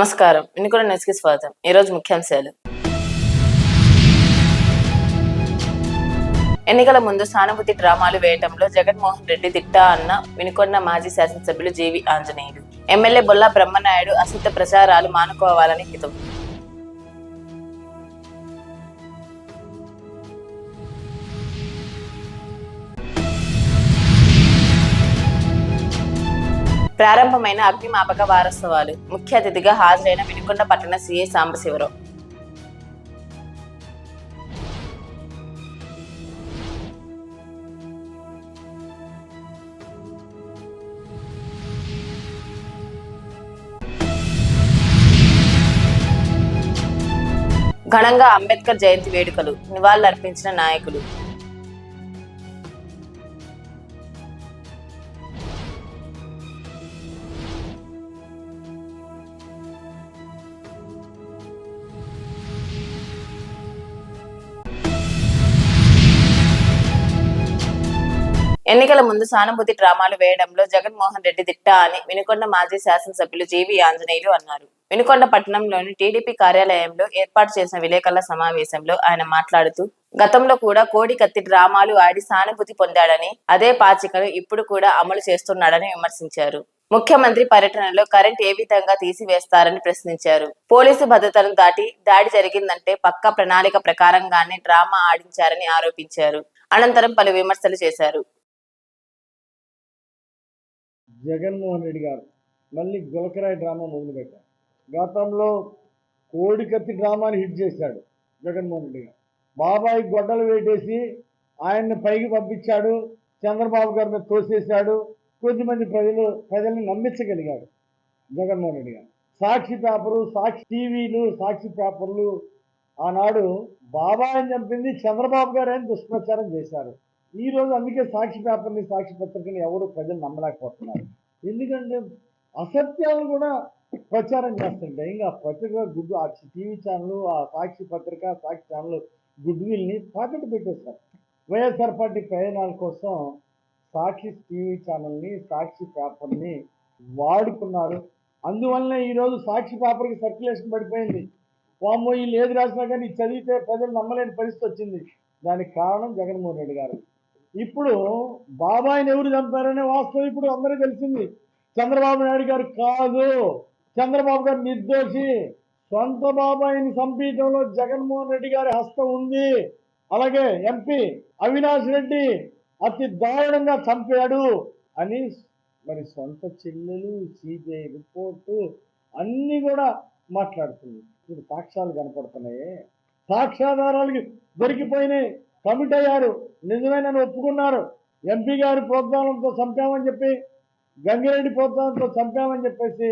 నమస్కారం. వినుకొండ న్యూస్కి స్వాగతం. ఈ రోజు ముఖ్యాంశాలు. ఎన్నికల ముందు సానుభూతి డ్రామాలు వేయటంలో జగన్మోహన్ రెడ్డి దిట్టా అన్న వినుకొండ మాజీ శాసనసభ్యులు జీవి ఆంజనేయుడు ఎమ్మెల్యే బొల్లా బ్రహ్మనాయుడు అసత్య ప్రచారాలు మానుకోవాలని హితం. ప్రారంభమైన అగ్నిమాపక వారోత్సవాలు. ముఖ్య అతిథిగా హాజరైన వినుకొండ పట్టణ సిఐ సాంబశివరావు. ఘనంగా అంబేద్కర్ జయంతి వేడుకలు నివాళులర్పించిన నాయకులు. ఎన్నికల ముందు సానుభూతి డ్రామాలు వేయడంలో జగన్మోహన్ రెడ్డి దిట్ట అని వినుకొండ మాజీ శాసనసభ్యులు జీవి ఆంజనేయులు అన్నారు. వినుకొండ పట్టణంలోని టీడీపీ కార్యాలయంలో ఏర్పాటు చేసిన విలేకరుల సమావేశంలో ఆయన మాట్లాడుతూ గతంలో కూడా కోడి కత్తి డ్రామాలు ఆడి సానుభూతి పొందాడని అదే పాచికను ఇప్పుడు కూడా అమలు చేస్తున్నాడని విమర్శించారు. ముఖ్యమంత్రి పర్యటనలో కరెంట్ ఏ విధంగా తీసివేస్తారని ప్రశ్నించారు. పోలీసు భద్రతను దాటి దాడి జరిగిందంటే పక్క ప్రణాళిక ప్రకారంగానే డ్రామా ఆడించారని ఆరోపించారు. అనంతరం పలు విమర్శలు చేశారు. జగన్మోహన్ రెడ్డి గారు మళ్ళీ గులకరాయి డ్రామా మొదలుపెట్టారు. గతంలో కోడికత్తి డ్రామాని హిట్ చేశాడు జగన్మోహన్ రెడ్డి గారు. బాబాయ్ గొడ్డలు వేటేసి ఆయన్ని పైకి పంపించాడు చంద్రబాబు గారి మీద తోసేశాడు కొద్దిమంది ప్రజలు ప్రజల్ని నమ్మించగలిగాడు జగన్మోహన్ రెడ్డి గారు. సాక్షి పేపరు సాక్షి టీవీలు సాక్షి పేపర్లు ఆనాడు బాబాయిని చంపింది చంద్రబాబు గారు అని దుష్ప్రచారం చేశారు. ఈ రోజు అందుకే సాక్షి పేపర్ని సాక్షి పత్రికని ఎవరు ప్రజలు నమ్మలేకపోతున్నారు. ఎందుకంటే అసత్యాలు కూడా ప్రచారం చేస్తుంటే ఇంకా పత్రిక గుడ్డు ఆ టీవీ ఛానల్ ఆ సాక్షి పత్రిక సాక్షి ఛానల్ గుడ్ విల్ని పాకెట్ పెట్టేస్తారు వైఎస్ఆర్ పార్టీ ప్రయోజనాల కోసం సాక్షి టీవీ ఛానల్ని సాక్షి పేపర్ని వాడుకున్నారు. అందువల్లనే ఈరోజు సాక్షి పేపర్కి సర్క్యులేషన్ పడిపోయింది. వామ్మో వీళ్ళు ఏది రాసినా కానీ చదివితే ప్రజలు నమ్మలేని పరిస్థితి వచ్చింది. దానికి కారణం జగన్మోహన్ రెడ్డి గారు. ఇప్పుడు బాబాయిని ఎవరు చంపారనే వాస్తవం ఇప్పుడు అందరికీ తెలిసింది. చంద్రబాబు నాయుడు గారు కాదు. చంద్రబాబు గారు నిర్దోషి. సొంత బాబాయిని చంపించడంలో జగన్మోహన్ రెడ్డి గారి హస్తం ఉంది. అలాగే ఎంపీ అవినాష్ రెడ్డి అతి దారుణంగా చంపాడు అని మరి సొంత చెల్లెలు సిబిఐ రిపోర్టు అన్నీ కూడా మాట్లాడుతుంది ఇప్పుడు సాక్ష్యాలు కనపడుతున్నాయి. సాక్ష్యాధారాలకి దొరికిపోయినాయి. కమిట్ అయ్యారు. నిజమేనని ఒప్పుకున్నారు. ఎంపీ గారి ప్రోత్సాహంతో చంపామని చెప్పి గంగిరెడ్డి ప్రోత్సాహంతో చంపామని చెప్పేసి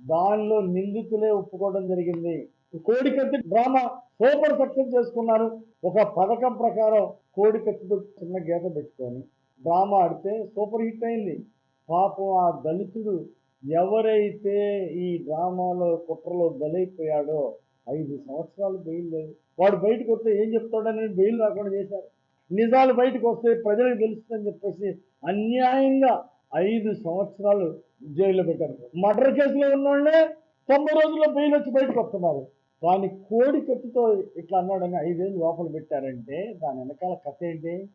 దానిలో నిందితులే ఒప్పుకోవడం జరిగింది. కోడికత్తి డ్రామా సూపర్ సక్సెస్ చేసుకున్నారు. ఒక పథకం ప్రకారం కోడికత్తితో చిన్న గీత పెట్టుకొని డ్రామా ఆడితే సూపర్ హిట్ అయింది. పాపం ఆ దళితుడు ఎవరైతే ఈ డ్రామాలో కుట్రలో బలైపోయాడో ఐదు సంవత్సరాలు బెయిల్ లేదు. వాడు బయటకు వస్తే ఏం చెప్తాడని బెయిల్ రాకుండా చేశారు. నిజాలు బయటకు వస్తే ప్రజలకు తెలుస్తుందని చెప్పేసి అన్యాయంగా ఐదు సంవత్సరాలు జైల్లో పెట్టారు. మర్డర్ కేసులో ఉన్నోళ్ళే తొంభై రోజుల్లో బెయిల్ వచ్చి బయటకు వస్తున్నారు. దాని కోడి కత్తితో ఇట్లా అన్నాడని ఐదేళ్ళు లోపల పెట్టారంటే దాని వెనకాల కథ ఏంటి?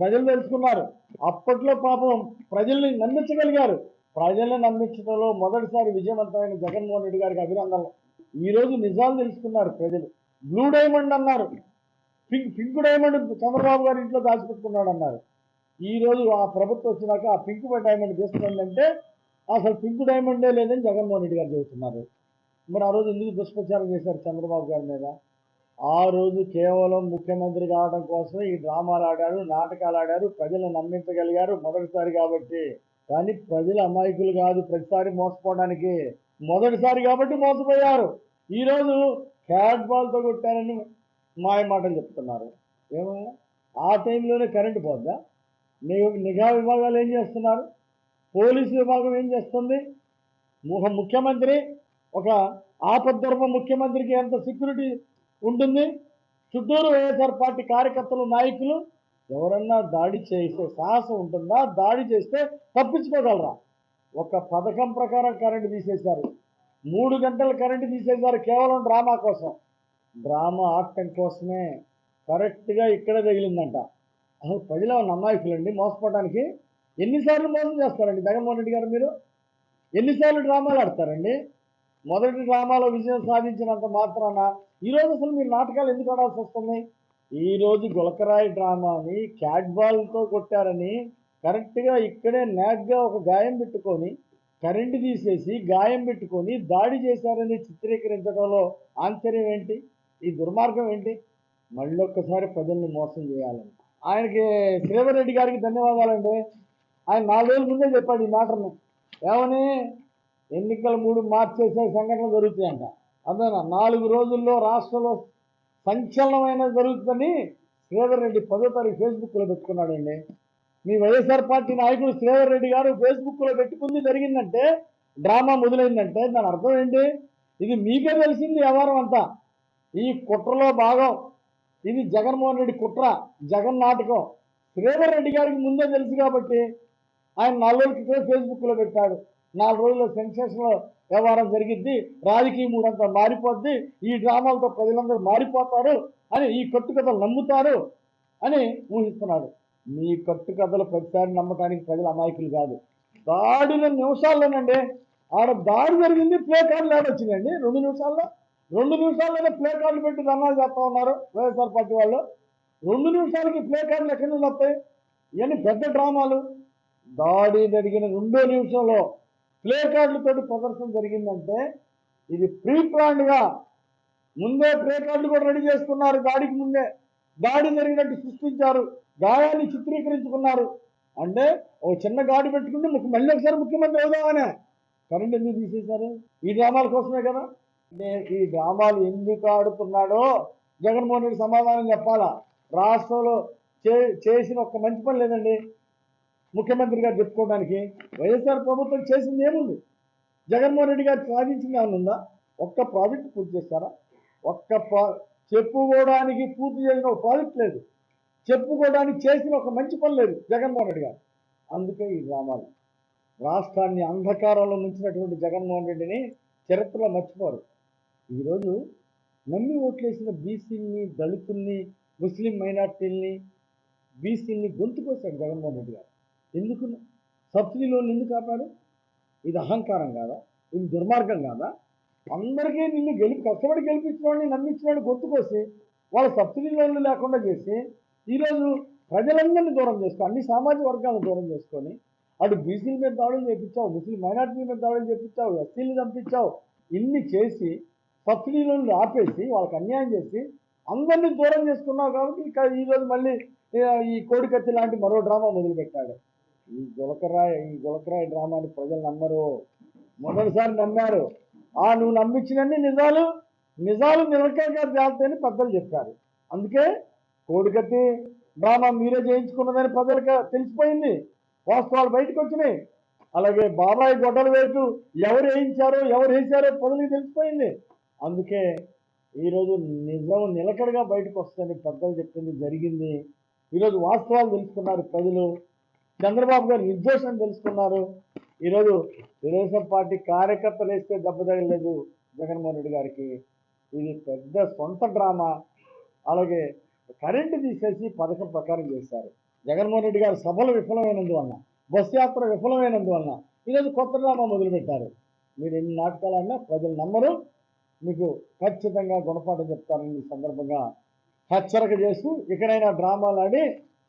ప్రజలు తెలుసుకున్నారు. అప్పట్లో పాపం ప్రజల్ని నమ్మించగలిగారు. ప్రజల్ని నమ్మించడంలో మొదటిసారి విజయవంతమైన జగన్మోహన్ రెడ్డి గారికి అభినందనలు. ఈ రోజు నిజాలు తెలుసుకున్నారు ప్రజలు. బ్లూ డైమండ్ అన్నారు. పింక్ పింక్ డైమండ్ చంద్రబాబు గారి ఇంట్లో దాచిపెట్టుకున్నాడు అన్నారు. ఈ రోజు ఆ ప్రభుత్వం వచ్చినాక ఆ పింక్ డైమండ్ తీసుకుందంటే అసలు పింక్ డైమండే లేదని జగన్మోహన్ రెడ్డి గారు చెబుతున్నారు. మరి ఆ రోజు ఎందుకు దుష్ప్రచారం చేశారు చంద్రబాబు గారి మీద? ఆ రోజు కేవలం ముఖ్యమంత్రి కావడం కోసం ఈ డ్రామాలు ఆడారు నాటకాలు ఆడారు ప్రజలను నమ్మించగలిగారు మొదటిసారి కాబట్టి. కానీ ప్రజలు అమాయకులు కాదు ప్రతిసారి మోసపోవడానికి. మొదటిసారి కాబట్టి మోసపోయారు. ఈరోజు క్యాట్ బాల్తో కొట్టారని మాయ మాటలు చెప్తున్నారు. ఏమో ఆ టైంలోనే కరెంటు పోద్దా? ని- నిఘా విభాగాలు ఏం చేస్తున్నారు? పోలీసు విభాగం ఏం చేస్తుంది? ఒక ముఖ్యమంత్రి ఒక ఆపద్ధర్మ ముఖ్యమంత్రికి ఎంత సెక్యూరిటీ ఉంటుంది? చుట్టూరు వైఎస్ఆర్ పార్టీ కార్యకర్తలు నాయకులు ఎవరన్నా దాడి చేసే సాహసం ఉంటుందా? దాడి చేస్తే తప్పించుకోగలరా? ఒక పథకం ప్రకారం కరెంటు తీసేశారు. మూడు గంటలు కరెంటు తీసేసారు కేవలం డ్రామా కోసం. డ్రామా ఆడటం కోసమే కరెక్ట్గా ఇక్కడే తగిలిందంట. అసలు ప్రజలు నమ్మాయికులండి మోసపోవడానికి ఎన్నిసార్లు మోసం చేస్తారండి జగన్మోహన్ రెడ్డి గారు మీరు? ఎన్నిసార్లు డ్రామాలు ఆడతారండి? మొదటి డ్రామాలో విజయం సాధించినంత మాత్రాన ఈరోజు అసలు మీరు నాటకాలు ఎందుకు ఆడాల్సి వస్తుంది? ఈరోజు గులకరాయి డ్రామాని క్యాట్ బాల్తో కొట్టారని కరెక్ట్గా ఇక్కడే నాగ్గా ఒక గాయం పెట్టుకొని కరెంటు తీసేసి గాయం పెట్టుకొని దాడి చేశారని చిత్రీకరించడంలో ఆశ్చర్యం ఏంటి? ఈ దుర్మార్గం ఏంటి? మళ్ళీ ఒక్కసారి ప్రజల్ని మోసం చేయాలని. ఆయనకి శ్రీధర్ రెడ్డి గారికి ధన్యవాదాలండి. ఆయన నాలుగు రోజుల ముందే చెప్పాడు ఈ మాటను. ఏమని? ఎన్నికలు మూడు మార్చేసే సంఘటనలు జరుగుతాయంట. అదేనా? నాలుగు రోజుల్లో రాష్ట్రంలో సంచలనమైన జరుగుతుందని శ్రీధర్ రెడ్డి పదో తారీఖు ఫేస్బుక్లో పెట్టుకున్నాడండి. మీ వైఎస్ఆర్ పార్టీ నాయకుడు శ్రీధర్ రెడ్డి గారు ఫేస్బుక్లో పెట్టుకుంది జరిగిందంటే డ్రామా మొదలైందంటే దాని అర్థం ఏంటి? ఇది మీకే తెలిసింది వ్యవహారం అంతా. ఈ కుట్రలో భాగం. ఇది జగన్మోహన్ రెడ్డి కుట్ర జగన్ నాటకం. శ్రీధర్ రెడ్డి గారికి ముందే తెలుసు కాబట్టి ఆయన నాలుగు రోజుల క్రితం ఫేస్బుక్లో పెట్టాడు. నాలుగు రోజుల్లో సెన్సేషన్లో వ్యవహారం జరిగిద్ది. రాజకీయ మూడంతా మారిపోద్ది. ఈ డ్రామాలతో ప్రజలందరూ మారిపోతారు అని ఈ కట్టుకథలు నమ్ముతారు అని ఊహిస్తున్నాడు. మీ కట్టుకథలు ప్రతిసారి నమ్మటానికి ప్రజలు అమాయకులు కాదు. దాడిన నిమిషాల్లోనండి ఆడ దాడి జరిగింది ప్లే కార్డులు ఆడొచ్చిందండి రెండు నిమిషాల్లో రెండు నిమిషాల్లోనే ప్లే కార్డులు పెట్టి ధర్నాలు చేస్తూ ఉన్నారు వైఎస్ఆర్ పార్టీ వాళ్ళు. రెండు నిమిషాలకి ప్లే కార్డులు ఎక్కడి నుంచి వస్తాయి? ఇవన్నీ పెద్ద డ్రామాలు. దాడి జరిగిన రెండో నిమిషంలో ప్లే కార్డులతోటి ప్రదర్శన జరిగిందంటే ఇది ప్రీ ప్లాన్డ్గా ముందే ప్లే కార్డులు కూడా రెడీ చేసుకున్నారు. దాడికి ముందే దాడి జరిగినట్టు సృష్టించారు. గాయాన్ని చిత్రీకరించుకున్నారు. అంటే ఓ చిన్న గాడి పెట్టుకుంటే ముఖ్య మళ్ళీ ఒకసారి ముఖ్యమంత్రి అవుదామనే. కరెంట్ ఎందుకు తీసేశారు? ఈ డ్రామాల కోసమే కదా? అంటే ఈ డ్రామాలు ఎందుకు ఆడుతున్నాడో జగన్మోహన్ రెడ్డి సమాధానం చెప్పాలా? రాష్ట్రంలో చే చేసిన ఒక్క మంచి పని లేదండి. ముఖ్యమంత్రి గారు చెప్పుకోవడానికి వైఎస్ఆర్ ప్రభుత్వం చేసింది ఏముంది? జగన్మోహన్ రెడ్డి గారు సాధించింది ఉందా? ఒక్క ప్రాజెక్ట్ పూర్తి చేస్తారా? ఒక్క ప్రా చెప్పుకోవడానికి పూర్తి చేసిన ఒక ప్రాజెక్ట్ లేదు. చెప్పుకోవడానికి చేసిన ఒక మంచి పని లేదు జగన్మోహన్ రెడ్డి గారు. అందుకే ఈ డ్రామాలు రాష్ట్రాన్ని అంధకారంలో నుంచినటువంటి జగన్మోహన్ రెడ్డిని చరిత్రలో మర్చిపోరు. ఈరోజు నమ్మి ఓట్లేసిన బీసీని దళితుల్ని ముస్లిం మైనార్టీల్ని బీసీల్ని గొంతుకొచ్చాడు జగన్మోహన్ రెడ్డి గారు. ఎందుకు? సబ్సిడీ లోన్లు ఎందుకు ఆపాడు ఇది అహంకారం కాదా? ఇది దుర్మార్గం కాదా? అందరికీ నిన్ను గెలిపి కష్టపడి గెలిపించిన వాడిని నమ్మించిన వాడిని గొంతుకొచ్చి వాళ్ళ సబ్సిడీ లోన్లు లేకుండా చేసి ఈరోజు ప్రజలందరినీ దూరం చేసుకో అన్ని సామాజిక వర్గాలను దూరం చేసుకొని అటు బీసీల మీద దాడులు చేపించావు ముస్లిం మైనార్టీల మీద దాడులు చేపించావు ఎస్సీలు చంపించావు ఇన్ని చేసి సబ్సిడీ లోన్లు ఆపేసి వాళ్ళకి అన్యాయం చేసి అందరినీ దూరం చేసుకున్నావు కాబట్టి ఇక ఈరోజు మళ్ళీ ఈ కోడికత్తి లాంటి మరో డ్రామా మొదలుపెట్టాడు. ఈ గులకరాయ ఈ గులకరాయ డ్రామాని ప్రజలు నమ్మరు. మొదటిసారి నమ్మారు. ఆ నువ్వు నమ్మించినన్ని నిజాలు నిజాలు నిలకడగా అని పెద్దలు చెప్పారు. అందుకే కోడి కట్టి డ్రామా మీరే చేయించుకున్నదని ప్రజలకు తెలిసిపోయింది. వాస్తవాలు బయటకు వచ్చినాయి. అలాగే బాబాయ్ గొడ్డలు వేటు ఎవరు వేయించారో ఎవరు వేసారో ప్రజలకు తెలిసిపోయింది. అందుకే ఈరోజు నిజం నిలకడగా బయటకు వస్తుందని పెద్దలు చెప్పింది జరిగింది. ఈరోజు వాస్తవాలు తెలుసుకున్నారు ప్రజలు. చంద్రబాబు గారు నిర్దోషం తెలుసుకున్నారు. ఈరోజు తెలుగుదేశం పార్టీ కార్యకర్తలు వేస్తే దెబ్బ తగలేదు జగన్మోహన్ రెడ్డి గారికి. ఇది పెద్ద సొంత డ్రామా. అలాగే కరెంటు తీసేసి పథకం ప్రకారం చేశారు జగన్మోహన్ రెడ్డి గారు సభలు విఫలమైనందువలన బస్ యాత్ర విఫలమైనందువలన ఈరోజు కొత్త డ్రామా మొదలుపెట్టారు. మీరు ఎన్ని నాటకాలన్నా ప్రజలు నమ్మరు. మీకు ఖచ్చితంగా గుణపాఠం చెప్తారని సందర్భంగా హెచ్చరిక చేస్తూ ఇకనైనా డ్రామాలు ఆడి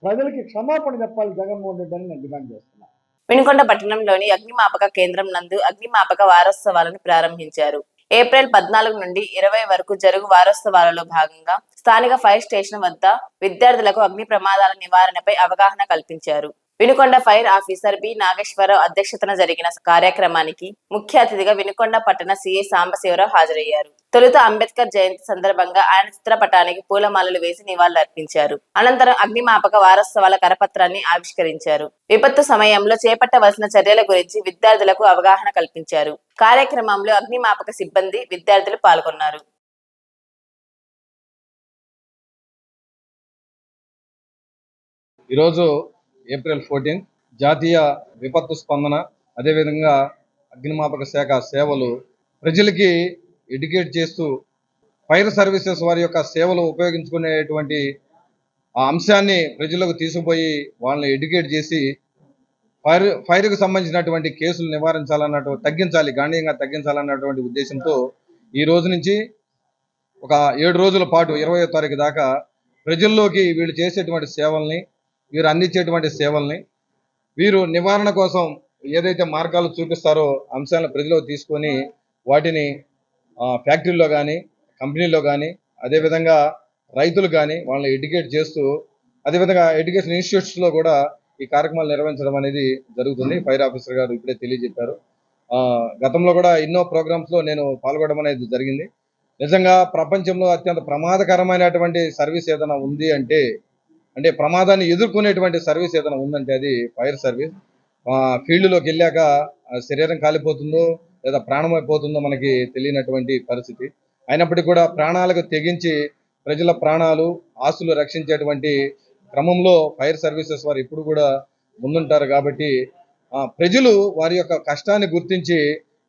ప్రజలకి క్షమాపణ చెప్పాలి జగన్మోహన్ రెడ్డి అని నేను డిమాండ్ చేస్తున్నాను వినుకొండ పట్టణంలోని అగ్నిమాపక కేంద్రం నందు అగ్నిమాపక వారోత్సవాలను ప్రారంభించారు. ఏప్రిల్ పద్నాలుగు నుండి ఇరవై వరకు జరుగు వారోత్సవాలలో భాగంగా స్థానిక ఫైర్ స్టేషన్ వద్ద విద్యార్థులకు అగ్ని ప్రమాదాల నివారణపై అవగాహన కల్పించారు. Vinukonda fire officer B. Nageswararao అధ్యక్షతన జరిగిన కార్యక్రమానికి ముఖ్య అతిథిగా వినుకొండ పట్టణ సిఐ సాంబశివరావు హాజరయ్యారు. తొలుత అంబేద్కర్ జయంతి సందర్భంగా ఆయన చిత్రపటానికి పూలమాలలు వేసి నివాళులర్పించారు. అనంతరం అగ్నిమాపక వారోత్సవాల కరపత్రాన్ని ఆవిష్కరించారు. విపత్తు సమయంలో చేపట్టవలసిన చర్యల గురించి విద్యార్థులకు అవగాహన కల్పించారు. కార్యక్రమంలో అగ్నిమాపక సిబ్బంది విద్యార్థులు పాల్గొన్నారు. ఈరోజు ఏప్రిల్ ఫోర్టీన్త్ జాతీయ విపత్తు స్పందన అదేవిధంగా అగ్నిమాపక శాఖ సేవలు. ప్రజలకి ఎడ్యుకేట్ చేస్తూ ఫైర్ సర్వీసెస్ వారి యొక్క సేవలు ఉపయోగించుకునేటువంటి ఆ అంశాన్ని ప్రజలకు తీసుకుపోయి వాళ్ళని ఎడ్యుకేట్ చేసి ఫైర్ ఫైర్కు సంబంధించినటువంటి కేసులు నివారించాలన్నట్టు తగ్గించాలి గణనీయంగా తగ్గించాలన్నటువంటి ఉద్దేశంతో ఈ రోజు నుంచి ఒక ఏడు రోజుల పాటు ఇరవై తారీఖు దాకా ప్రజల్లోకి వీళ్ళు చేసేటువంటి సేవల్ని వీరు అందించేటువంటి సేవల్ని వీరు నివారణ కోసం ఏదైతే మార్గాలు చూపిస్తారో అంశాలను ప్రజలకు తీసుకొని వాటిని ఫ్యాక్టరీలో కానీ కంపెనీల్లో కానీ అదేవిధంగా రైతులు కానీ వాళ్ళని ఎడ్యుకేట్ చేస్తూ అదేవిధంగా ఎడ్యుకేషన్ ఇన్స్టిట్యూట్స్లో కూడా ఈ కార్యక్రమాలు నిర్వహించడం అనేది జరుగుతుంది. ఫైర్ ఆఫీసర్ గారు ఇప్పుడే తెలియజెప్పారు. గతంలో కూడా ఎన్నో ప్రోగ్రామ్స్లో నేను పాల్గొనడం అనేది జరిగింది. నిజంగా ప్రపంచంలో అత్యంత ప్రమాదకరమైనటువంటి సర్వీస్ ఏదైనా ఉంది అంటే అంటే ప్రమాదాన్ని ఎదుర్కొనేటువంటి సర్వీస్ ఏదైనా ఉందంటే అది ఫైర్ సర్వీస్. ఫీల్డ్లోకి వెళ్ళాక శరీరం కాలిపోతుందో లేదా ప్రాణం అయిపోతుందో మనకి తెలియనటువంటి పరిస్థితి. అయినప్పటికీ కూడా ప్రాణాలకు తెగించి ప్రజల ప్రాణాలు ఆస్తులు రక్షించేటువంటి క్రమంలో ఫైర్ సర్వీసెస్ వారు ఇప్పుడు కూడా ముందుంటారు కాబట్టి ప్రజలు వారి యొక్క కష్టాన్ని గుర్తించి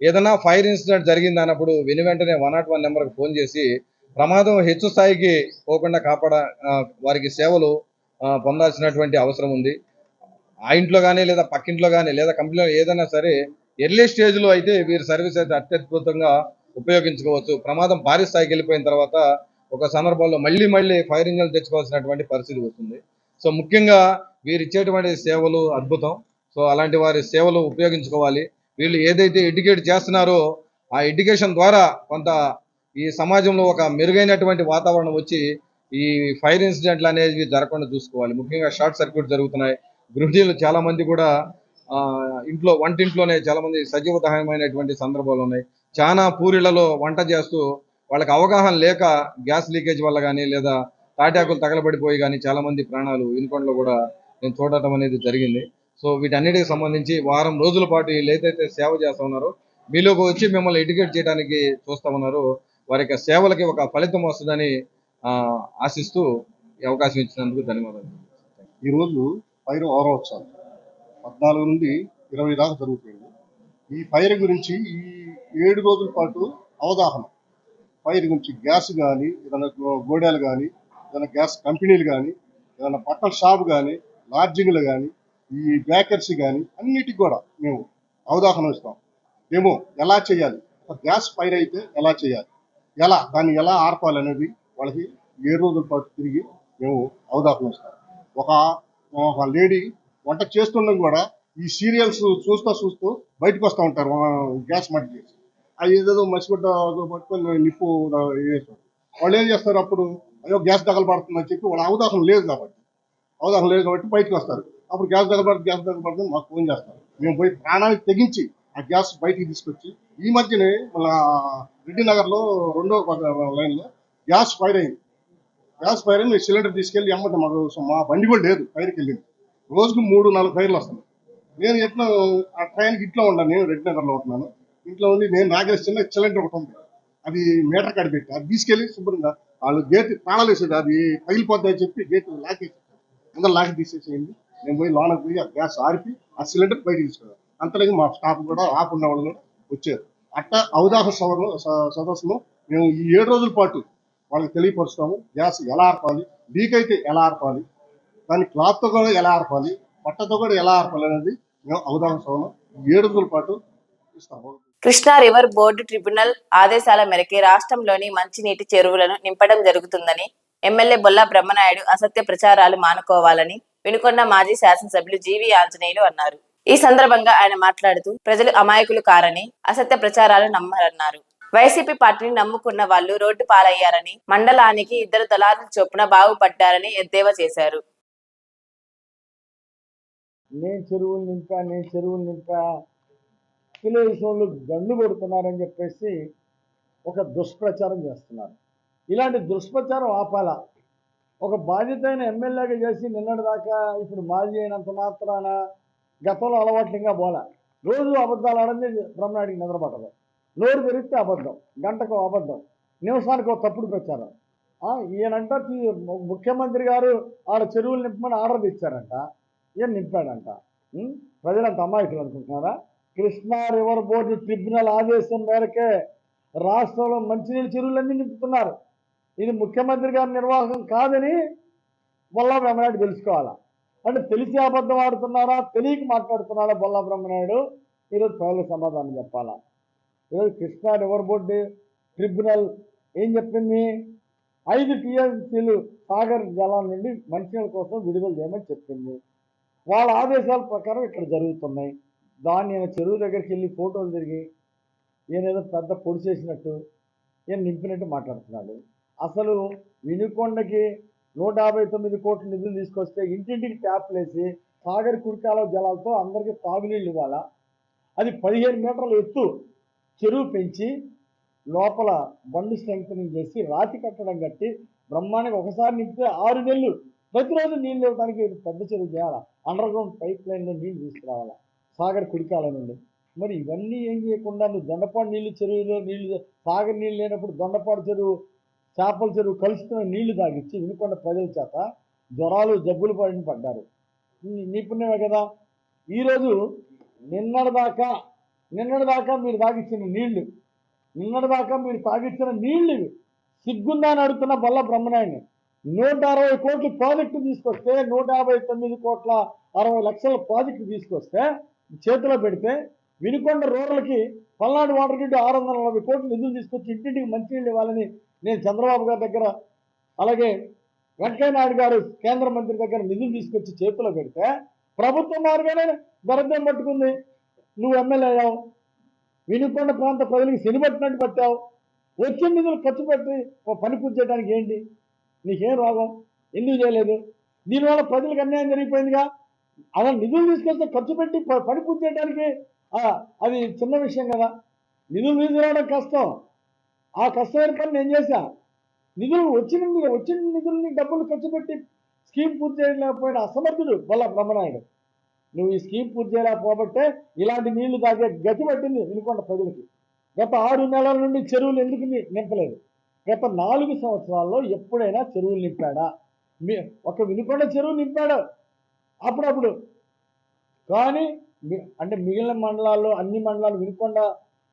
ఏదైనా ఫైర్ ఇన్సిడెంట్ జరిగింది అన్నప్పుడు వెను వెంటనే వన్ నాట్ వన్ నెంబర్కి ఫోన్ చేసి ప్రమాదం హెచ్చు స్థాయికి పోకుండా కాపాడ వారికి సేవలు పొందాల్సినటువంటి అవసరం ఉంది. ఆ ఇంట్లో కానీ లేదా పక్కింట్లో కానీ లేదా కంపెనీలో ఏదైనా సరే ఎర్లీ స్టేజ్లో అయితే వీరి సర్వీస్ అయితే అత్యద్భుతంగా ఉపయోగించుకోవచ్చు. ప్రమాదం భారీ స్థాయికి వెళ్ళిపోయిన తర్వాత ఒక సందర్భంలో మళ్ళీ మళ్ళీ ఫైర్ ఇంజన్లు తెచ్చుకోవాల్సినటువంటి పరిస్థితి వస్తుంది. సో ముఖ్యంగా వీరు ఇచ్చేటువంటి సేవలు అద్భుతం. సో అలాంటి వారి సేవలు ఉపయోగించుకోవాలి. వీళ్ళు ఏదైతే ఎడ్యుకేట్ చేస్తున్నారో ఆ ఎడ్యుకేషన్ ద్వారా కొంత ఈ సమాజంలో ఒక మెరుగైనటువంటి వాతావరణం వచ్చి ఈ ఫైర్ ఇన్సిడెంట్లు అనేవి జరగకుండా చూసుకోవాలి. ముఖ్యంగా షార్ట్ సర్క్యూట్ జరుగుతున్నాయి. గృహిణీలు చాలామంది కూడా ఇంట్లో వంటింట్లోనే చాలామంది సజీవ దహనమైనటువంటి సందర్భాలు ఉన్నాయి. చాలా పూరిళ్ళలో వంట చేస్తూ వాళ్ళకి అవగాహన లేక గ్యాస్ లీకేజ్ వల్ల కానీ లేదా తాటాకులు తగలబడిపోయి కానీ చాలామంది ప్రాణాలు ఇనుకొండలో కూడా నేను చూడటం అనేది జరిగింది. సో వీటన్నిటికి సంబంధించి వారం రోజుల పాటు వీళ్ళు ఏదైతే సేవ చేస్తా ఉన్నారో మీలోకి వచ్చి మిమ్మల్ని ఎడ్యుకేట్ చేయడానికి చూస్తా ఉన్నారు వారి సేవలకి ఒక ఫలితం వస్తుందని ఆశిస్తూ ఈ అవకాశం ఇచ్చినందుకు ధన్యవాదాలు. ఈరోజు పైరు వారోత్సవం పద్నాలుగు నుండి ఇరవై దాకా జరుగుతుంది. ఈ ఫైర్ గురించి ఈ ఏడు రోజుల పాటు అవగాహన. ఫైర్ గురించి గ్యాస్ కానీ ఏదైనా గోడెలు కానీ ఏదైనా గ్యాస్ కంపెనీలు కానీ ఏదైనా బట్టల షాప్ కానీ లాడ్జింగ్లు కానీ ఈ బేకర్స్ కానీ అన్నిటికి కూడా మేము అవగాహన ఇస్తాం. మేము ఎలా చేయాలి? ఒక గ్యాస్ ఫైర్ అయితే ఎలా చేయాలి? ఎలా దాన్ని ఎలా ఆర్పాలి అనేది వాళ్ళకి ఏడు రోజుల పాటు తిరిగి మేము అవగాహన ఇస్తాం ఒక ఒక లేడీ వంట చేస్తుండడం కూడా ఈ సీరియల్స్ చూస్తూ చూస్తూ బయటకు వస్తూ ఉంటారు గ్యాస్ మట్టి చేసి. అది ఏదేదో మసిగుడ్డ పట్టుకొని నిప్పు వేస్తారు వాళ్ళు ఏం చేస్తారు అప్పుడు అయ్యో గ్యాస్ తగలబడుతుందని చెప్పి వాళ్ళ అవగాహన లేదు కాబట్టి అవగాహన లేదు కాబట్టి బయటకు వస్తారు. అప్పుడు గ్యాస్ తగలబడుతుంది గ్యాస్ తగలబడుతుంది మాకు ఫోన్ చేస్తారు. మేము పోయి ప్రాణానికి తెగించి ఆ గ్యాస్ బయటికి తీసుకొచ్చి ఈ మధ్యనే మళ్ళా రెడ్డి నగర్లో రెండో లైన్లో గ్యాస్ ఫైర్ అయింది. గ్యాస్ ఫైర్ అయింది సిలిండర్ తీసుకెళ్ళి అమ్మట మాకు మా బండి కూడా లేదు ఫైర్కి వెళ్ళింది. రోజుకు మూడు నాలుగు ఫైర్లు వస్తున్నాయి. నేను ఎట్లా ఆ ట్రైన్కి ఇంట్లో ఉన్నాను నేను రెడ్ నగర్లో ఉంటున్నాను. ఇంట్లో ఉండి నేను నాగేసి చిన్న సిలిండర్ ఒకటి ఉంది. అది మీటర్ కాడ పెట్టి అది తీసుకెళ్ళి శుభ్రంగా వాళ్ళు గేట్ తాళాలు వేసేది అది పగిలిపోద్దని చెప్పి గేట్ లాకేసి ముందర లాకి తీసేసేయండి. నేను పోయి లోనకి పోయి ఆ గ్యాస్ ఆరిపి ఆ సిలిండర్ బయట తీసుకున్నాను అంతలోకి మా స్టాఫ్ కూడా ఆఫ్ ఉన్న వాళ్ళు కూడా వచ్చారు. అట్ట అవగాహన సదస్సులో స- మేము ఈ ఏడు రోజుల పాటు వాళ్ళకి తెలియపరుస్తాము. గ్యాస్ ఎలా ఆర్పాలి? లీక్ అయితే ఎలా ఆర్పాలి? దాని క్లాత్తో కూడా ఎలా ఆర్పాలి? బట్టతో కూడా ఎలా ఆర్పాలి అనేది మేము అవగాహన సభలో ఏడు రోజుల పాటు ఇస్తాము. కృష్ణా రివర్ బోర్డు ట్రిబ్యునల్ ఆదేశాల మేరకే రాష్ట్రంలోని మంచినీటి చెరువులను నింపడం జరుగుతుందని ఎమ్మెల్యే బొల్లా బ్రహ్మనాయుడు అసత్య ప్రచారాలు మానుకోవాలని వినుకొండ మాజీ శాసనసభ్యులు జీవి ఆంజనేయులు అన్నారు. ఈ సందర్భంగా ఆయన మాట్లాడుతూ ప్రజలు అమాయకులు కారని అసత్య ప్రచారాలు నమ్మరన్నారు. వైసీపీ పార్టీని నమ్ముకున్న వాళ్ళు రోడ్డు పాలయ్యారని మండలానికి ఇద్దరు దళారుల చొప్పున బాగుపడ్డారని ఎద్దేవా చేశారు. నేను చెరువులు నింపా నేను చెరువులు నింపా తెలుగుదేశంలో గండు కొడుతున్నారని చెప్పేసి ఒక దుష్ప్రచారం చేస్తున్నారు. ఇలాంటి దుష్ప్రచారం ఆపాలా. ఒక బాధ్యత అయిన ఎమ్మెల్యేగా చేసి నిన్నటి దాకా ఇప్పుడు మాజీ అయినంత మాత్రాన గతంలో అలవాట్లు ఇంకా రోజు అబద్ధాలు ఆడంది బ్రహ్మనాడికి నిద్రపడదు నోరు పెరిగితే అబద్ధం గంటకు అబద్ధం నిమిషానికి ఒక తప్పుడు ప్రచారం. ఈయనంట ముఖ్యమంత్రి గారు ఆడ చెరువులు నింపమని ఆర్డర్ ఇచ్చారంట ఈయన నింపాడంట. ప్రజలంత అమాయకులు అనుకుంటున్నారా? కృష్ణా రివర్ బోర్డు ట్రిబ్యునల్ ఆదేశం మేరకే రాష్ట్రంలో మంచినీళ్ళ చెరువులన్నీ నింపుతున్నారు. ఇది ముఖ్యమంత్రి గారి నిర్వాహకం కాదని బొల్లా బ్రహ్మనాయుడు తెలుసుకోవాలా? అంటే తెలిసి అబద్ధం ఆడుతున్నారా? తెలియక మాట్లాడుతున్నారా బొల్లా బ్రహ్మనాయుడు? ఈరోజు ప్రజలకు సమాధానం చెప్పాలా? ఈరోజు కృష్ణా రివర్ బోర్డు ట్రిబ్యునల్ ఏం చెప్పింది? ఐదు టీఎంసీలు సాగర్ జలాల నుండి మంచినీళ్ళ కోసం విడుదల చేయమని చెప్పింది. వాళ్ళ ఆదేశాల ప్రకారం ఇక్కడ జరుగుతున్నాయి. దాన్ని ఈయన చెరువు దగ్గరికి వెళ్ళి ఫోటోలు తిరిగి ఈయన ఏదో పెద్ద పొడి చేసినట్టు ఈయన నింపినట్టు మాట్లాడుతున్నాడు. అసలు వినుకొండకి నూట యాభై తొమ్మిది కోట్ల నిధులు తీసుకొస్తే ఇంటింటికి ట్యాప్లు వేసి సాగర్ కురికాల జలాలతో అందరికీ తాగునీళ్ళు ఇవ్వాలా? అది పదిహేను మీటర్ల ఎత్తు. చెరువు పెంచి లోపల బండు స్ట్రెంగ్ చేసి రాతి కట్టడం కట్టి బ్రహ్మానికి ఒకసారి నింపితే ఆరు నెలలు. ప్రతిరోజు నీళ్ళు ఇవ్వడానికి పెద్ద చెరువు చేయాలా? అండర్ గ్రౌండ్ పైప్ లైన్లో నీళ్ళు తీసుకురావాలా? సాగర్ కుడికాల నుండి. మరి ఇవన్నీ ఏం చేయకుండా నువ్వు దొండపాడు నీళ్ళు చెరువులో నీళ్ళు సాగర్ నీళ్ళు లేనప్పుడు దొండపాడు చెరువు చేపల చెరువు కలుస్తున్న నీళ్ళు తాగిచ్చి వినుకొండ ప్రజల చేత జ్వరాలు జబ్బులు పడిన పడ్డారు. నిపుణ్యమే కదా? ఈరోజు నిన్నటిదాకా నిన్నటిదాకా మీరు తాగిచ్చిన నీళ్ళు. నిన్నటిదాకా మీరు తాగిచ్చిన నీళ్ళు ఇవి. అడుగుతున్న బల్ల బ్రహ్మనాయుడిని. నూట అరవై కోట్ల ప్రాజెక్టు తీసుకొస్తే నూట యాభై తొమ్మిది కోట్ల అరవై లక్షల ప్రాజెక్టు తీసుకొస్తే చేతిలో పెడితే వినుకొండ రూరల్కి పల్నాడు వాటర్ గ్రిడ్ ఆరు వందల నలభై కోట్లు నిధులు తీసుకొచ్చి ఇంటింటికి మంచినీళ్ళు ఇవ్వాలని నేను చంద్రబాబు గారి దగ్గర అలాగే వెంకయ్య నాయుడు గారు కేంద్ర మంత్రి దగ్గర నిధులు తీసుకొచ్చి చేతిలో పెడితే ప్రభుత్వం మార్గానే దరిద్రం పట్టుకుంది. నువ్వు ఎమ్మెల్యే అయ్యావు. వినుకొండ ప్రాంత ప్రజలకు శనిపట్టినట్టు పట్టావు. వచ్చిన నిధులు ఖర్చు పెట్టి పని పూర్తి చేయడానికి ఏంటి? నీకేం రోగం? ఎందుకు చేయలేదు? దీనివల్ల ప్రజలకు అన్యాయం జరిగిపోయిందిగా? అలా నిధులు తీసుకొస్తే ఖర్చు పెట్టి పని పూర్తి చేయడానికి అది చిన్న విషయం కదా. నిధులు తీసుకురావడం కష్టం. ఆ కష్టమైన పని నేను చేశా. నిధులు వచ్చిన వచ్చిన నిధుల్ని డబ్బులు ఖర్చు పెట్టి స్కీమ్ పూర్తి చేయలేకపోయిన అసమర్థుడు బల్ల బ్రహ్మనాయుడు. నువ్వు ఈ స్కీమ్ పూర్తి చేయలేకపోబట్టే ఇలాంటి నీళ్ళు తాగే గతి పట్టింది వినుకొండ ప్రజలకి. గత ఆరు నెలల నుండి చెరువులు ఎందుకు నింపలేదు? గత నాలుగు సంవత్సరాల్లో ఎప్పుడైనా చెరువులు నింపాడా? మీ ఒక వినుకొండ చెరువు నింపాడు అప్పుడప్పుడు. కానీ అంటే మిగిలిన మండలాల్లో అన్ని మండలాలు వినుకొండ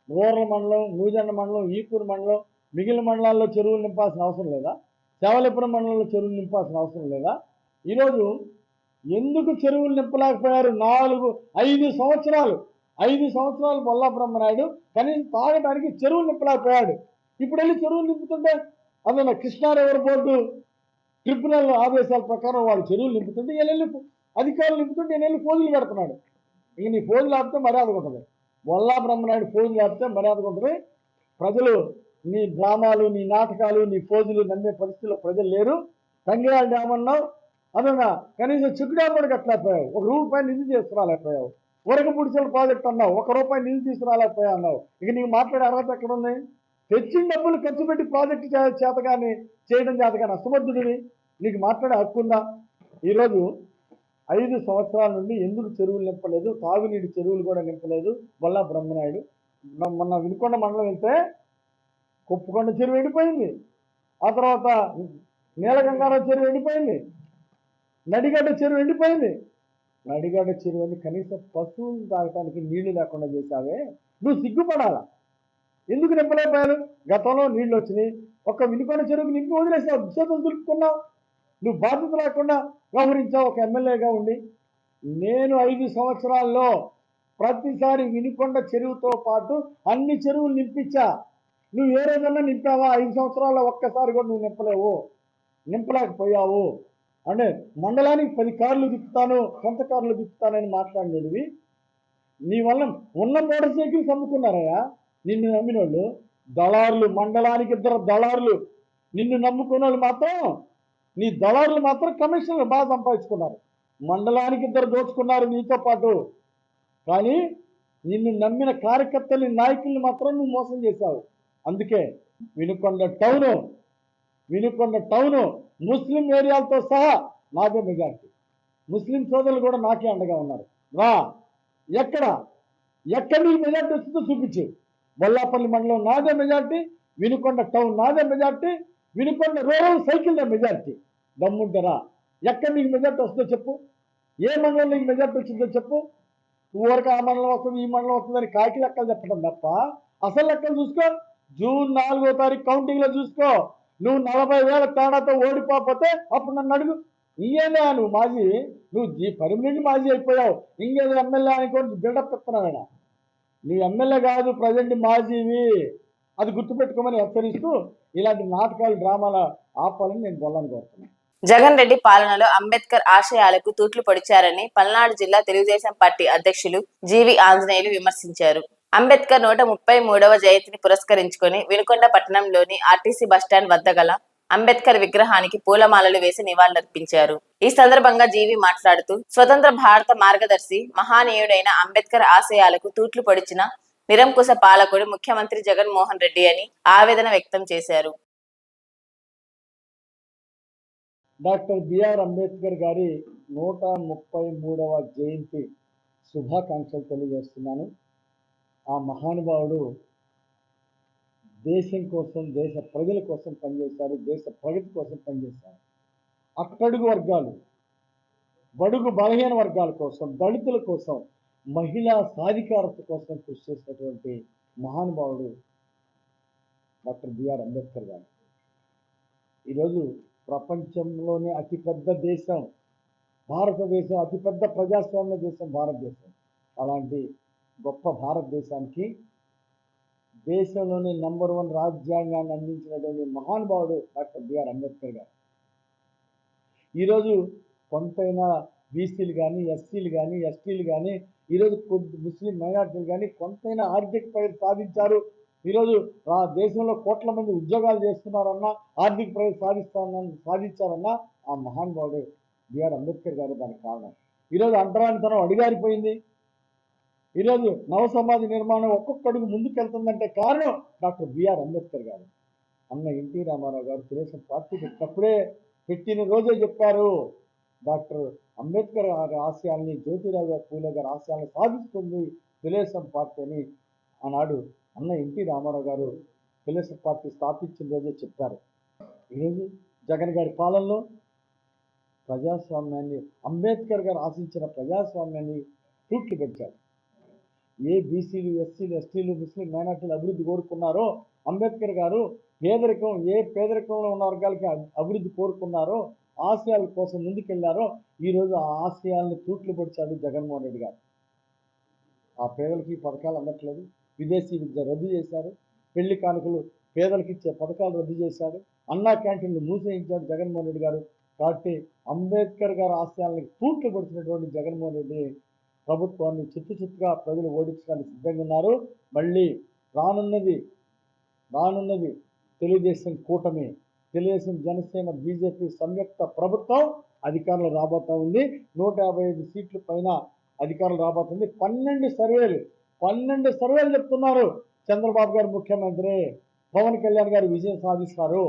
రూరల్ మండలం నూజన్న మండలం ఈపూర్ మండలం మిగిలిన మండలాల్లో చెరువులు నింపాల్సిన అవసరం లేదా? శవలపురం మండలంలో చెరువులు నింపాల్సిన అవసరం లేదా? ఈరోజు ఎందుకు చెరువులు నింపలేకపోయారు? నాలుగు ఐదు సంవత్సరాలు. ఐదు సంవత్సరాలు బొల్లా బ్రహ్మనాయుడు కనీసం తాగడానికి చెరువులు నింపలేకపోయాడు. ఇప్పుడు వెళ్ళి చెరువులు నింపుతుంటే అదే కృష్ణా రివర్ బోర్డు ట్రిబ్యునల్ ఆదేశాల ప్రకారం వాళ్ళు చెరువులు నింపుతుంటే వెళ్ళి అధికారులు నింపుతుంటే నేను వెళ్ళి ఫోజులు పెడుతున్నాడు. ఇక నీ ఫోజులు ఆపితే మర్యాద ఉంటుంది. బొల్లా బ్రహ్మనాయుడు ఫోజులు ఆపితే మర్యాద ఉంటుంది. ప్రజలు నీ డ్రామాలు నీ నాటకాలు నీ ఫోజులు నమ్మే పరిస్థితిలో ప్రజలు లేరు. తంగిరాల డ్యామ్ అన్నావు. అదన్నా కనీసం చిక్కు డ్యామ్ కూడా ఒక రూపాయి నిధి తీసుకురాలేకపోయావు. వరకు పుడిసల ప్రాజెక్ట్ అన్నావు. ఒక రూపాయి నిధి తీసుకురాలేకపోయావు అన్నావు. ఇక నీకు మాట్లాడే అర్హత ఎక్కడ ఉంది తెచ్చిన డబ్బులు ఖర్చు పెట్టి ప్రాజెక్టు చే- చేతగాని చేయడం చేతగాని అసమర్థుడివి. నీకు మాట్లాడే హక్కు ఉందా? ఈరోజు ఐదు సంవత్సరాల నుండి ఎందుకు చెరువులు నింపలేదు? తాగునీటి చెరువులు కూడా నింపలేదు. బొల్లా బ్రహ్మనాయుడు. మొన్న- మొన్న వినుకొండ మండలం వెళ్తే కుప్పకొండ చెరువు ఎండిపోయింది. ఆ తర్వాత నీలగంగారావు చెరువు ఎండిపోయింది. నడిగడ్డ చెరువు ఎండిపోయింది. నడిగడ్డ చెరువుని కనీసం పశువులు తాగటానికి నీళ్ళు లేకుండా చేశావే. నువ్వు సిగ్గుపడాలా? ఎందుకు నింపలేకపోయారు? గతంలో నీళ్ళు వచ్చినాయి. ఒక్క వినుకొండ చెరువుకి నింపి వదిలేసావు. చేతులు దులుపుకున్నావు. నువ్వు బాధ్యత లేకుండా వ్యవహరించావు. ఒక ఎమ్మెల్యేగా ఉండి నేను ఐదు సంవత్సరాల్లో ప్రతిసారి వినుకొండ చెరువుతో పాటు అన్ని చెరువులు నింపించా. నువ్వు ఏ రోజన్నా నింపావా? ఐదు సంవత్సరాల్లో ఒక్కసారి కూడా నువ్వు నింపలేవు. నింపలేకపోయావు. అంటే మండలానికి పది కార్లు తిప్పుతాను సొంత కార్లు తిప్పుతానని మాట్లాడినవి నీ వల్ల ఉన్న మోటార్ సైకిల్స్ అమ్ముకున్నారయ్యా నిన్ను నమ్మిన వాళ్ళు దళారులు మండలానికి ఇద్దరు దళారులు. నిన్ను నమ్ముకున్న వాళ్ళు మాత్రం నీ దళారులు మాత్రం కమిషన్లు బాగా సంపాదించుకున్నారు. మండలానికి ఇద్దరు దోచుకున్నారు నీతో పాటు. కానీ నిన్ను నమ్మిన కార్యకర్తల్ని నాయకుల్ని మాత్రం నువ్వు మోసం చేశావు. అందుకే Vinukonda town Vinukonda town Muslim ఏరియాలతో సహా నాకే మెజార్టీ. ముస్లిం సోదరులు కూడా నాకే అండగా ఉన్నారు. రా ఎక్కడ? ఎక్కడ నీకు మెజార్టీ వస్తుందో చూపించు. బొల్లాపల్లి మండలం నాదే మెజార్టీ వినుకొండ టౌన్ నాదే majority Vinukonda rural cycle majority. దమ్ముంటారా ఎక్కడ నీకు మెజార్టీ వస్తుందో చెప్పు. ఏ మండలం నీకు మెజార్టీ వచ్చిందో చెప్పు. ఊరికి ఆ మండలం వస్తుంది ఈ మండలం వస్తుందని కాకి లెక్కలు చెప్పడం తప్ప అసలు లెక్కలు చూసుకో. జూన్ నాలుగో తారీఖు కౌంటింగ్లో చూసుకో. నువ్వు నలభై వేల తేడాతో ఓడిపోకపోతే అప్పుడు నన్ను అడుగు. ఇంకేదా నువ్వు మాజీ. నువ్వు జీ పర్మనెంట్ మాజీ అయిపోయావు. ఇంకేదో ఎమ్మెల్యే అనుకోని బిల్డప్ ఇస్తున్నావు నీ ఎమ్మెల్యే కాదు ప్రజెంట్ మాజీవి. అది గుర్తుపెట్టుకోమని హెచ్చరిస్తూ ఇలాంటి నాటకాలు డ్రామాల ఆపాలని నేను బొల్లని కోరుతున్నాను. జగన్ రెడ్డి పాలనలో అంబేద్కర్ ఆశయాలకు తూట్లు పొడిచారని పల్నాడు జిల్లా తెలుగుదేశం పార్టీ అధ్యక్షులు జీవి ఆంజనేయులు విమర్శించారు. అంబేద్కర్ నూట ముప్పై మూడవ జయంతిని పురస్కరించుకొని వినుకొండ పట్టణంలోని ఆర్టీసీ బస్టాండ్ వద్ద గల అంబేద్కర్ విగ్రహానికి పూలమాలలు వేసి నివాళులర్పించారు. ఈ సందర్భంగా జీవి మాట్లాడుతూ స్వతంత్ర భారత మార్గదర్శి మహానీయుడైన అంబేద్కర్ ఆశయాలకు తూట్లు పొడిచిన నిరంకుశ పాలకుడు ముఖ్యమంత్రి జగన్మోహన్ రెడ్డి అని ఆవేదన వ్యక్తం చేశారు. డాక్టర్ బిఆర్ అంబేద్కర్ గారి నూట ముప్పై మూడవ జయంతి శుభాకాంక్షలు తెలియజేస్తున్నాను. ఆ మహానుభావుడు దేశం కోసం దేశ ప్రజల కోసం పనిచేశారు దేశ ప్రగతి కోసం పనిచేశారు. అట్టడుగు వర్గాలు బడుగు బలహీన వర్గాల కోసం దళితుల కోసం మహిళా సాధికారత కోసం కృషి చేసినటువంటి మహానుభావుడు డాక్టర్ బిఆర్ అంబేద్కర్ గారు. ఈరోజు ప్రపంచంలోనే అతిపెద్ద దేశం భారతదేశం అతిపెద్ద ప్రజాస్వామ్య దేశం భారతదేశం. అలాంటి గొప్ప భారతదేశానికి దేశంలోని నంబర్ వన్ రాజ్యాంగాన్ని అందించినటువంటి మహానుభావుడు డాక్టర్ బిఆర్ అంబేద్కర్ గారు. ఈరోజు కొంతైనా బీసీలు కానీ ఎస్సీలు కానీ ఎస్టీలు కానీ ఈరోజు కొద్ది ముస్లిం మైనార్టీలు కానీ కొంతైనా ఆర్థిక ప్రగతి సాధించారు. ఈరోజు ఆ దేశంలో కోట్ల మంది ఉద్యోగాలు చేస్తున్నారన్నా ఆర్థిక ప్రగతి సాధిస్తారన్న సాధించారన్నా ఆ మహానుభావుడు బిఆర్ అంబేద్కర్ గారు దానికి కారణం. ఈరోజు అంటరానితనం అడిగారిపోయింది ఈరోజు నవ సమాజ నిర్మాణం ఒక్కొక్కడుగు ముందుకెళ్తుందంటే కారణం డాక్టర్ బిఆర్ అంబేద్కర్ గారు. అన్న ఎన్టీ రామారావు గారు తెలుగుదేశం పార్టీ పెట్టినప్పుడే పెట్టిన రోజే చెప్పారు డాక్టర్ అంబేద్కర్ గారి ఆశయాల్ని జ్యోతిరావు గారు పూలే గారి ఆశయాలను సాధిస్తుంది తెలుగుదేశం పార్టీ అని ఆనాడు అన్న ఎన్టీ రామారావు గారు తెలుగుదేశం పార్టీ స్థాపించిన రోజే చెప్పారు. ఈరోజు జగన్ గారి పాలనలో ప్రజాస్వామ్యాన్ని అంబేద్కర్ గారు ఆశించిన ప్రజాస్వామ్యాన్ని తూట్లు పెంచారు ఏ బీసీలు ఎస్సీలు ఎస్టీలు ముస్లిం మైనార్టీలు అభివృద్ధి కోరుకున్నారో అంబేద్కర్ గారు పేదరికం ఏ పేదరికంలో ఉన్న వర్గాలకి అభివృద్ధి కోరుకున్నారో ఆశయాల కోసం ముందుకెళ్ళారో ఈరోజు ఆ ఆశయాల్ని తూట్లు పొడిచాడు జగన్మోహన్ రెడ్డి గారు. ఆ పేదలకి ఈ పథకాలు అందట్లేదు. విదేశీ విద్య రద్దు చేశారు. పెళ్ళి కానుకలు పేదలకి ఇచ్చే పథకాలు రద్దు చేశాడు అన్నా క్యాంటీన్లు మూసేయించాడు జగన్మోహన్ రెడ్డి గారు. కాబట్టి అంబేద్కర్ గారు ఆశయాల్ని తూట్లు పొడిచినటువంటి జగన్మోహన్ రెడ్డి ప్రభుత్వాన్ని చిత్తు చిత్తుగా ప్రజలు ఓడించడానికి సిద్ధంగా ఉన్నారు. మళ్ళీ రానున్నది రానున్నది తెలుగుదేశం కూటమి తెలుగుదేశం జనసేన బీజేపీ సంయుక్త ప్రభుత్వం అధికారంలో రాబోతా ఉంది. నూట యాభై ఐదు సీట్ల పైన అధికారులు రాబోతుంది. పన్నెండు సర్వేలు పన్నెండు సర్వేలు చెప్తున్నారు చంద్రబాబు గారు ముఖ్యమంత్రి. పవన్ కళ్యాణ్ గారు విజయం సాధిస్తారు.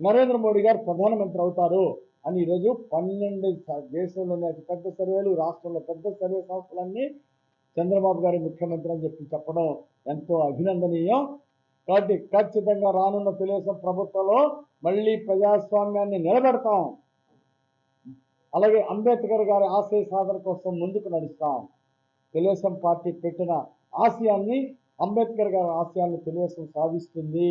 నరేంద్ర మోడీ గారు ప్రధానమంత్రి అవుతారు. అని ఈరోజు పన్నెండు దేశంలోనే అతిపెద్ద అతి పెద్ద సర్వేలు రాష్ట్రంలో పెద్ద సర్వే సంస్థలన్నీ చంద్రబాబు గారి ముఖ్యమంత్రి అని చెప్పి చెప్పడం ఎంతో అభినందనీయం. కాబట్టి ఖచ్చితంగా రానున్న తెలుగుదేశం ప్రభుత్వంలో మళ్ళీ ప్రజాస్వామ్యాన్ని నిలబెడతాం. అలాగే అంబేద్కర్ గారి ఆశయ సాధన కోసం ముందుకు నడుస్తాం. తెలుగుదేశం పార్టీ పెట్టిన ఆశయాన్ని అంబేద్కర్ గారి ఆశయాన్ని తెలుగుదేశం సాధిస్తుంది.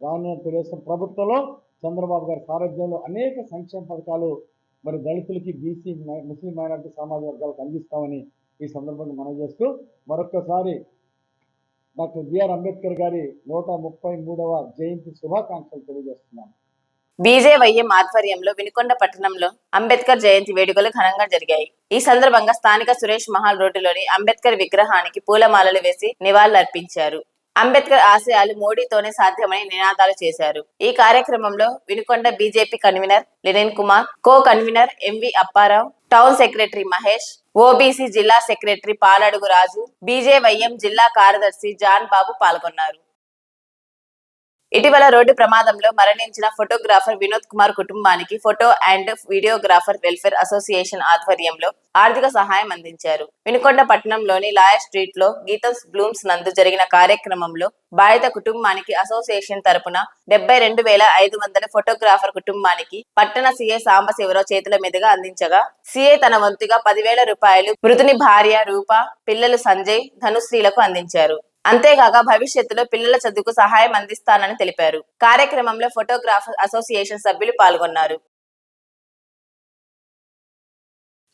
రానున్న తెలుగుదేశం ప్రభుత్వంలో చంద్రబాబు గారి సారథ్యంలో అనేక సంక్షేమ పథకాలు మరి దళితులకి బీసీ ముస్లిం మైనార్టీ సామాజిక వర్గాలకు అందిస్తామని ఈ సందర్భంగా మనం చేస్తూ మరొక్కసారి డాక్టర్ బిఆర్ అంబేద్కర్ గారి నూట ముప్పై మూడవ జయంతి శుభాకాంక్షలు తెలియజేస్తున్నాను బీజేవైఎం ఆధ్వర్యంలో వినుకొండ పట్టణంలో అంబేద్కర్ జయంతి వేడుకలు ఘనంగా జరిగాయి. ఈ సందర్భంగా స్థానిక సురేష్ మహల్ రోడ్డులోని అంబేద్కర్ విగ్రహానికి పూలమాలలు వేసి నివాళులర్పించారు. అంబేద్కర్ ఆశయాలు మోడీతోనే సాధ్యమని నినాదాలు చేశారు. ఈ కార్యక్రమంలో Vinukonda BJP convener Lenin Kumar co convener MV Apparao town secretary Mahesh OBC జిల్లా సెక్రటరీ పాలడుగు రాజు బీజేవైఎం జిల్లా కార్యదర్శి జాన్ బాబు పాల్గొన్నారు. ఇటీవల రోడ్డు ప్రమాదంలో మరణించిన ఫోటోగ్రాఫర్ వినోద్ కుమార్ కుటుంబానికి photo and videographer welfare association ఆధ్వర్యంలో ఆర్థిక సహాయం అందించారు. వినుకొండ పట్టణంలోని లాయర్ స్ట్రీట్లో గీతస్ బ్లూమ్స్ నందు జరిగిన కార్యక్రమంలో బాధిత కుటుంబానికి అసోసియేషన్ తరపున డెబ్బై రెండు వేల ఐదు వందల ఫోటోగ్రాఫర్ కుటుంబానికి పట్టణ సీఏ సాంబశివరావు చేతుల మీదుగా అందించగా సీఏ తన వంతుగా పదివేల రూపాయలు మృతుని భార్య రూప పిల్లలు సంజయ్ ధనుశ్రీలకు అందించారు. అంతేగాక భవిష్యత్తులో పిల్లల చదువుకు సహాయం అందిస్తానని తెలిపారు. కార్యక్రమంలో ఫోటోగ్రాఫర్ అసోసియేషన్ సభ్యులు పాల్గొన్నారు.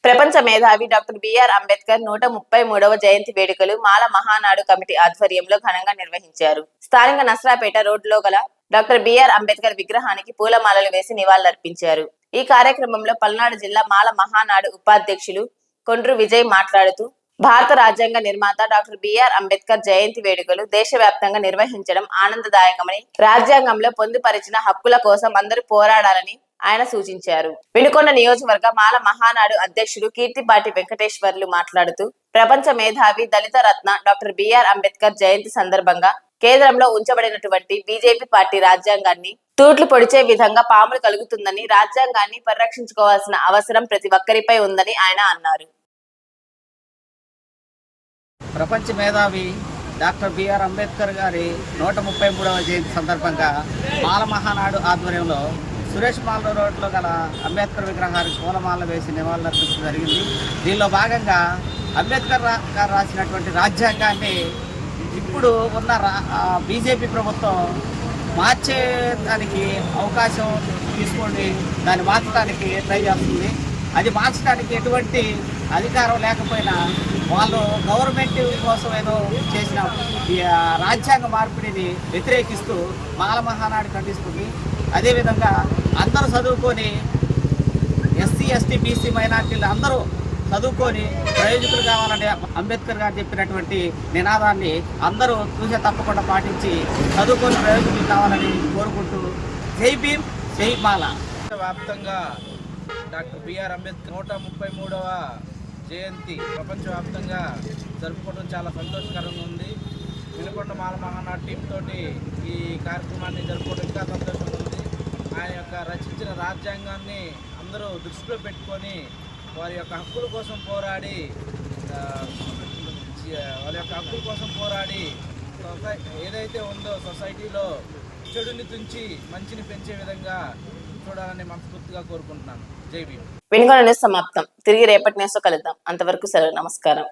ప్రపంచ మేధావి డాక్టర్ బిఆర్ అంబేద్కర్ నూట ముప్పై మూడవ జయంతి వేడుకలు మాల మహానాడు కమిటీ ఆధ్వర్యంలో ఘనంగా నిర్వహించారు. స్థానిక నస్రాపేట రోడ్లో గల డాక్టర్ బిఆర్ అంబేద్కర్ విగ్రహానికి పూలమాలలు వేసి నివాళులర్పించారు. ఈ కార్యక్రమంలో పల్నాడు జిల్లా మాల మహానాడు ఉపాధ్యక్షులు కొండ్రు విజయ్ మాట్లాడుతూ భారత రాజ్యాంగ నిర్మాత డాక్టర్ బిఆర్ అంబేద్కర్ జయంతి వేడుకలు దేశవ్యాప్తంగా నిర్వహించడం ఆనందదాయకమని రాజ్యాంగంలో పొందుపరిచిన హక్కుల కోసం అందరూ పోరాడాలని ఆయన సూచించారు. వినుకొండ నియోజకవర్గ మాల మహానాడు అధ్యక్షుడు కీర్తిపాటి వెంకటేశ్వర్లు మాట్లాడుతూ ప్రపంచ మేధావి దళిత రత్న డాక్టర్ బిఆర్ అంబేద్కర్ జయంతి సందర్భంగా కేంద్రంలో ఉంచబడినటువంటి బీజేపీ పార్టీ రాజ్యాంగాన్ని తూట్లు పొడిచే విధంగా పాములు కలుగుతుందని రాజ్యాంగాన్ని పరిరక్షించుకోవాల్సిన అవసరం ప్రతి ఒక్కరిపై ఉందని ఆయన అన్నారు. ప్రపంచ మేధావి డాక్టర్ బిఆర్ అంబేద్కర్ గారి నూట ముప్పై మూడవ జయంతి సందర్భంగా మాల మహానాడు ఆధ్వర్యంలో సురేష్ మాల రోడ్లో గల అంబేద్కర్ విగ్రహానికి పూలమాల వేసి నివాళులర్పించడం జరిగింది. దీనిలో భాగంగా అంబేద్కర్ రా- గారు రాసినటువంటి రాజ్యాంగాన్ని ఇప్పుడు ఉన్న రా బీజేపీ ప్రభుత్వం మార్చే దానికి అవకాశం తీసుకోండి దాన్ని మార్చడానికి ట్రై చేస్తుంది. అది మార్చడానికి ఎటువంటి అధికారం లేకపోయినా వాళ్ళు గవర్నమెంట్ కోసం ఏదో చేసిన ఈ రాజ్యాంగ మార్పిడిని వ్యతిరేకిస్తూ మాల మహానాడు ఖండిస్తుంది. అదేవిధంగా అందరూ చదువుకొని ఎస్సీ ఎస్టీ బీసీ మైనార్టీలు అందరూ చదువుకొని ప్రయోజకులు కావాలని అంబేద్కర్ గారు చెప్పినటువంటి నినాదాన్ని అందరూ చూసే తప్పకుండా పాటించి చదువుకొని ప్రయోజకులు కావాలని కోరుకుంటూ జై భీమ్ జై మాల వ్యాప్తంగా డాక్టర్ బిఆర్ అంబేద్కర్ నూట ముప్పై మూడవ జయంతి ప్రపంచవ్యాప్తంగా జరుపుకోవడం చాలా సంతోషకరంగా ఉంది. వినుకొండ మాల మహానాడు టీం తోటి ఈ కార్యక్రమాన్ని జరుపుకోవడం ఇంకా సంతోషంగా ఉంది. ఆయన యొక్క రచించిన రాజ్యాంగాన్ని అందరూ దృష్టిలో పెట్టుకొని వారి యొక్క హక్కుల కోసం పోరాడి వాళ్ళ యొక్క హక్కుల కోసం పోరాడి సొసై ఏదైతే ఉందో సొసైటీలో చెడుని తుంచి మంచిని పెంచే విధంగా చూడాలని మనస్ఫూర్తిగా కోరుకుంటున్నాను. జై భీమ్. వినుకొండ సమాప్తం. తిరిగి రేపటి న్యూస్ కలుద్దాం. అంతవరకు సెలవు నమస్కారం.